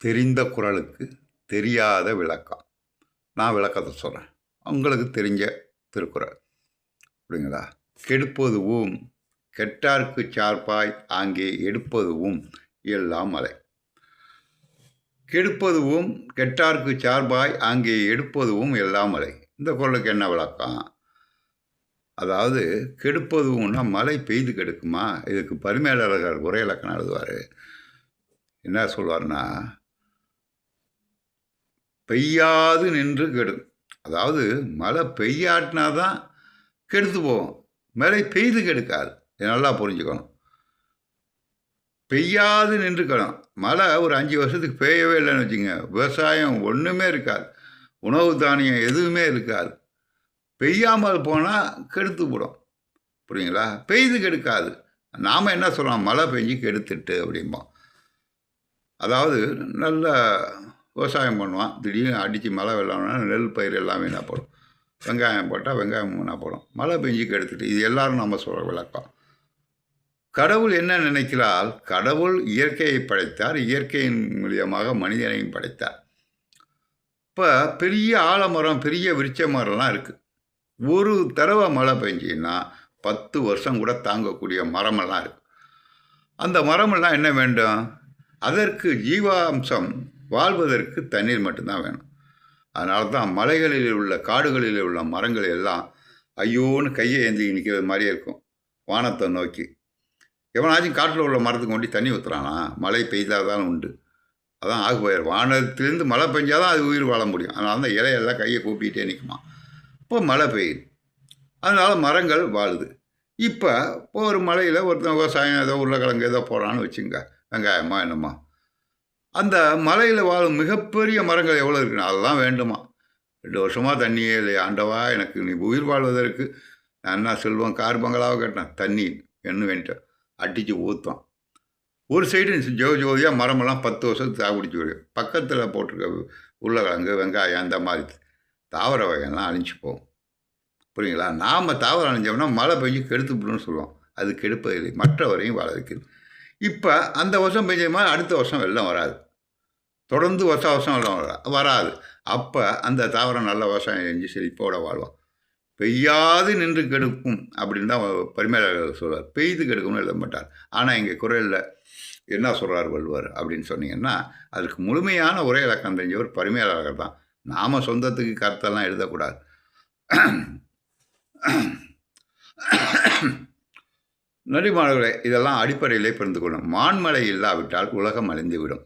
தெரிந்த குறளுக்கு தெரியாத விளக்கம். நான் விளக்கத்தை சொல்கிறேன் உங்களுக்கு தெரிஞ்ச திருக்குறள். அப்படிங்களா கெடுப்பதுவும் கெட்டார்க்கு சார்பாய் ஆங்கே எடுப்பதுவும் எல்லாம் மலை கெடுப்பதுவும் கெட்டார்க்கு சார்பாய் அங்கே எடுப்பதுவும் எல்லாம் மலை இந்த குரலுக்கு என்ன விளக்கம்? அதாவது கெடுப்பதுவும்னா மழை பெய்து கெடுக்குமா? இதுக்கு பரிமேலழகர் உரை இலக்கணம் எழுதுவார். என்ன சொல்வார்னா பெய்யாது நின்று கெடும். அதாவது மழை பெய்யாட்டினா தான் கெடுத்து போகும் மழை பெய்து கெடுக்காது. நல்லா புரிஞ்சுக்கணும். பெய்யாது நின்றுக்கணும் மழை ஒரு அஞ்சு வருஷத்துக்கு பெய்யவே இல்லைன்னு வச்சுங்க விவசாயம் ஒன்றுமே இருக்காது. உணவு தானியம் எதுவுமே இருக்காது. பெய்யாமல் போனால் கெடுத்து போடும். புரியுங்களா? பெய்து கெடுக்காது. நாம் என்ன சொல்கிறோம் மழை பெஞ்சு கெடுத்துட்டு அப்படிம்போம். அதாவது நல்ல விவசாயம் பண்ணுவான். திடீர்னு அடித்து மழை வெள்ளம்னா நெல் பயிர் எல்லாமே என்ன போடும் வெங்காயம் போட்டால் வெங்காயம் என்ன போடும் மழை பெஞ்சுக்கு எடுத்துகிட்டு இது எல்லாரும் நம்ம சொல்கிற விளக்கம். கடவுள் என்ன நினைக்கிறால் கடவுள் இயற்கையை படைத்தார். இயற்கையின் மூலியமாக மனிதனையும் படைத்தார். இப்போ பெரிய ஆலமரம் பெரிய விருட்ச மரம்லாம் இருக்குது ஒரு தடவை மழை பெஞ்சின்னா பத்து வருஷம் கூட தாங்கக்கூடிய மரமெல்லாம் இருக்குது அந்த மரமெல்லாம் என்ன வேண்டும்? அதற்கு ஜீவாம்சம் வாழ்வதற்கு தண்ணீர் மட்டும்தான் வேணும். அதனால தான் மலைகளில் உள்ள காடுகளில் உள்ள மரங்கள் எல்லாம் ஐயோன்னு கையை ஏந்தி நிற்கிறது மாதிரியே இருக்கும் வானத்தை நோக்கி. எவனாச்சும் காட்டில் உள்ள மரத்துக்கு கொண்டு தண்ணி ஊற்றுறானா மழை பெய்தால் தான் உண்டு. அதான் ஆகு வானத்திலேருந்து மழை பெஞ்சால் தான் அது உயிர் வாழ முடியும். அதனால தான் இலையெல்லாம் கையை கூப்பிட்டே நிற்குமா இப்போ மழை பெய்யுது. அதனால் மரங்கள் வாழுது. இப்போ இப்போ ஒரு மலையில் ஒருத்தன் விவசாயம் ஏதோ உருளைக்கிழங்கு ஏதோ போகிறான்னு வச்சுங்க வெங்காயமா என்னம்மா அந்த மலையில் வாழும் மிகப்பெரிய மரங்கள் எவ்வளோ இருக்குன்னு அதெல்லாம் வேண்டுமா? ரெண்டு வருஷமாக தண்ணியே இல்லையா. ஆண்டவா எனக்கு நீ உயிர் வாழ்வதற்கு நான் என்ன செல்வம் கார் பங்களாவை கேட்டேன் தண்ணி என்ன வேண்டிட்டேன் அடித்து ஊற்றுவான் ஒரு சைடு ஜோ ஜோதியாக மரமெல்லாம் பத்து வருஷத்துக்கு தாக்குடிச்சு வரும் பக்கத்தில் போட்டிருக்க உருளைக்கிழங்கு வெங்காயம் அந்த மாதிரி தாவர வகையெல்லாம் அழிஞ்சு போகும். புரியுங்களா? நாம் தாவரம் அழிஞ்சோம்னா மழை பெஞ்சு கெடுத்துப்படுன்னு சொல்லுவோம் அது கெடுப்பதில்லை. மற்றவரையும் வாழ வைக்குது இப்போ அந்த வருஷம் பெஞ்ச மாதிரி அடுத்த வருஷம் வெள்ளம் வராது. தொடர்ந்து வருஷம் வருஷம் வராது. அப்போ அந்த தாவரம் நல்ல விவசாயம் செஞ்சு செழிப்போட வாழ்வான் பெய்யாது நின்று கெடுக்கும் அப்படின்னு தான் பரிமையாளர்கள் சொல்வார் பெய்து கெடுக்கும்னு எழுத மாட்டார். ஆனால் இங்கே குரலில் என்ன சொல்கிறார் வள்ளுவர் அப்படின்னு சொன்னீங்கன்னா அதுக்கு முழுமையான ஒரே இலக்கம் தெரிஞ்சவர் பரிமையாளர்கள் தான். நாம் சொந்தத்துக்கு கருத்தெல்லாம் எழுதக்கூடாது. நடிமாளர்களே இதெல்லாம் அடிப்படையிலே புரிந்து கொள்ளும். மான்மலை இல்லாவிட்டால் உலகம் அழிந்துவிடும்.